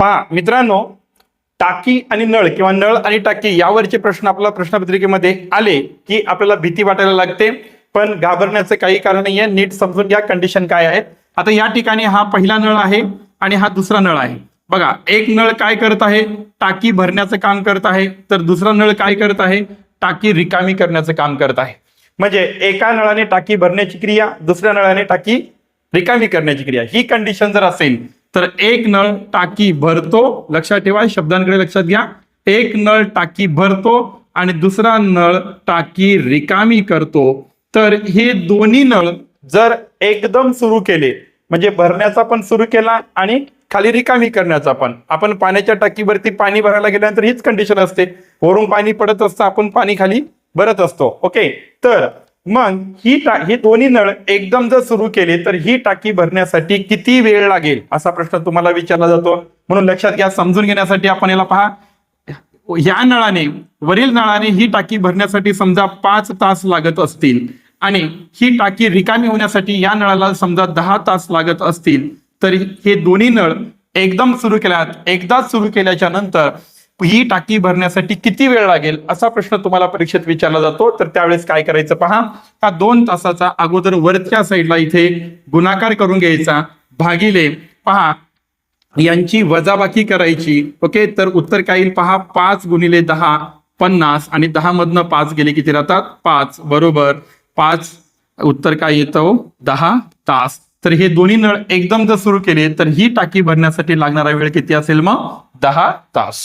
पहा मित्रांनो टाकी आणि नळ किंवा नळ आणि टाकी यावरचे प्रश्न आपल्याला प्रश्नपत्रिकेमध्ये आले की आपल्याला भीती वाटायला लागते. पण घाबरण्याचं काही कारण नाहीये. नीट समजून घ्या कंडिशन काय आहे आता या ठिकाणी हा पहिला नळ आहे आणि हा दुसरा नळ आहे. बघा एक नळ काय करत आहे? टाकी भरण्याचं काम करत आहे. तर दुसरा नळ काय करत आहे? टाकी रिकामी करण्याचं काम करत आहे. म्हणजे एका नळाने टाकी भरण्याची क्रिया दुसऱ्या नळाने टाकी रिकामी करण्याची क्रिया. ही कंडिशन जर असेल तर एक नळ टाकी भरतो. लक्षात ठेवा शब्दांकडे लक्षात घ्या. एक नळ टाकी भरतो आणि दुसरा नळ टाकी रिकामी करतो. तर हे दोन्ही नळ जर एकदम सुरू केले म्हणजे भरण्याचा पण सुरू केला आणि खाली रिकामी करण्याचा पण. आपण पाण्याच्या टाकीवरती पाणी भरायला गेल्यानंतर हीच कंडिशन असते. वरून पाणी पडत असतं आपण पाणी खाली भरत असतो. ओके तर मग ही टा ही दोन्ही नळ एकदम जर सुरू केले तर ही टाकी भरण्यासाठी किती वेळ लागेल? असा प्रश्न तुम्हाला विचारला जातो. म्हणून लक्षात घ्या समजून घेण्यासाठी आपण याला पहा. या नळाने वरील नळाने ही टाकी भरण्यासाठी समजा पाच तास लागत असतील. आणि ही टाकी रिकामी होण्यासाठी या नळाला समजा दहा तास लागत असतील. तर हे दोन्ही नळ एकदम सुरू केल्यात. एकदाच सुरू केल्याच्यानंतर ही टाकी भरण्यासाठी किती वेळ लागेल असा प्रश्न तुम्हाला परीक्षेत विचारला जातो. तर त्यावेळेस काय करायचं पहा. हा दोन तासाचा अगोदर वरच्या साईडला इथे गुणाकार करून घ्यायचा. भागिले पहा यांची वजाबाकी करायची. ओके तर उत्तर काय येईल पहा. पाच गुणिले दहा पन्नास. आणि दहा मधनं पाच गेले किती राहतात? पाच. बरोबर. पाच उत्तर काय येतं? दहा तास. तर हे दोन्ही नळ एकदम जर सुरू केले तर ही टाकी भरण्यासाठी लागणारा वेळ किती असेल मग? दहा तास.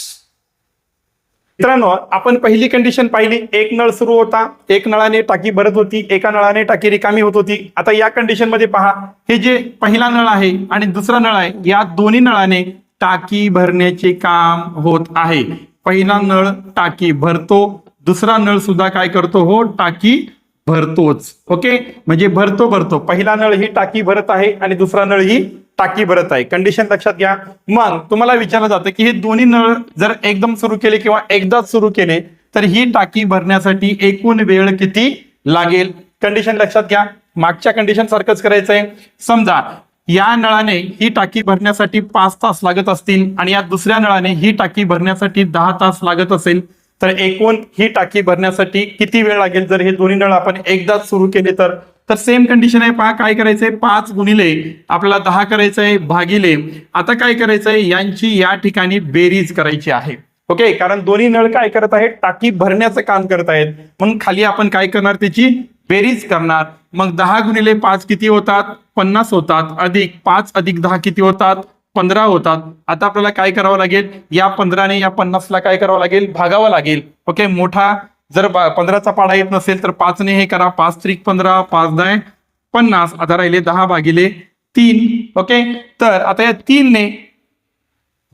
मित्रांनो आपण पहिली कंडिशन पाहिली. एक नळ सुरू होता. एक नळाने टाकी भरत होती. एका नळाने टाकी रिकामी होत होती. आता या कंडिशनमध्ये पहा. हे जे पहिला नळ आहे आणि दुसरा नळ आहे या दोन्ही नळाने टाकी भरण्याचे काम होत आहे. पहिला नळ टाकी भरतो. दुसरा नळ सुद्धा काय करतो? हो टाकी भरतोच. ओके? म्हणजे भरतो भरतो. पहिला नळ ही टाकी भरत आहे आणि दुसरा नळ ही टाकी भरत आहे. कंडिशन लक्षात घ्या. मग तुम्हाला विचारलं जातं की हे दोन्ही नळ जर एकदम सुरू केले किंवा एकदाच सुरू केले तर ही टाकी भरण्यासाठी एकूण वेळ किती लागेल? कंडिशन लक्षात घ्या. मागच्या कंडिशन सारखंच करायचं आहे समजा या नळाने ही टाकी भरण्यासाठी पाच तास लागत असतील आणि या दुसऱ्या नळाने ही टाकी भरण्यासाठी दहा तास लागत असेल तर एकूण ही टाकी भरण्यासाठी किती वेळ लागेल? जर हे दोन्ही नळ आपण एकदाच सुरू केले तर तर सेम कंडिशन आहे. पहा काय करायचंय? पाच गुणिले आपल्याला दहा करायचंय भागिले. आता काय करायचंय? यांची या ठिकाणी बेरीज करायची आहे. ओके कारण दोन्ही नळ काय करत आहेत? टाकी भरण्याचं काम करत आहेत. मग खाली आपण काय करणार? त्याची बेरीज करणार. मग दहा गुणिले पाच किती होतात? पन्नास होतात. अधिक पाच अधिक दहा किती होतात? पंधरा होतात. आता आपल्याला काय करावं लागेल? या पंधराने या पन्नासला काय करावं लागेल? भागावं लागेल. ओके मोठा जर पंधराचा पाडा येत नसेल तर पाचने हे करा. पाच त्रिक पंधरा पाच दहा पन्नास. आता राहिले दहा भागिले तीन. ओके? तर आता या तीनने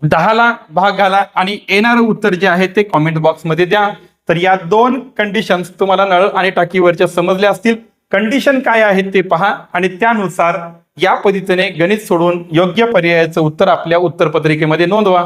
दहाला भाग घाला आणि येणारं उत्तर जे आहे ते कॉमेंट बॉक्समध्ये द्या. तर या दोन कंडिशन्स तुम्हाला नळ आणि टाकीवरच्या समजल्या असतील. कंडिशन काय आहेत ते पहा आणि त्यानुसार या पद्धतीने गणित सोडून योग्य पर्यायाचं उत्तर आपल्या उत्तर पत्रिकेमध्ये नोंदवा.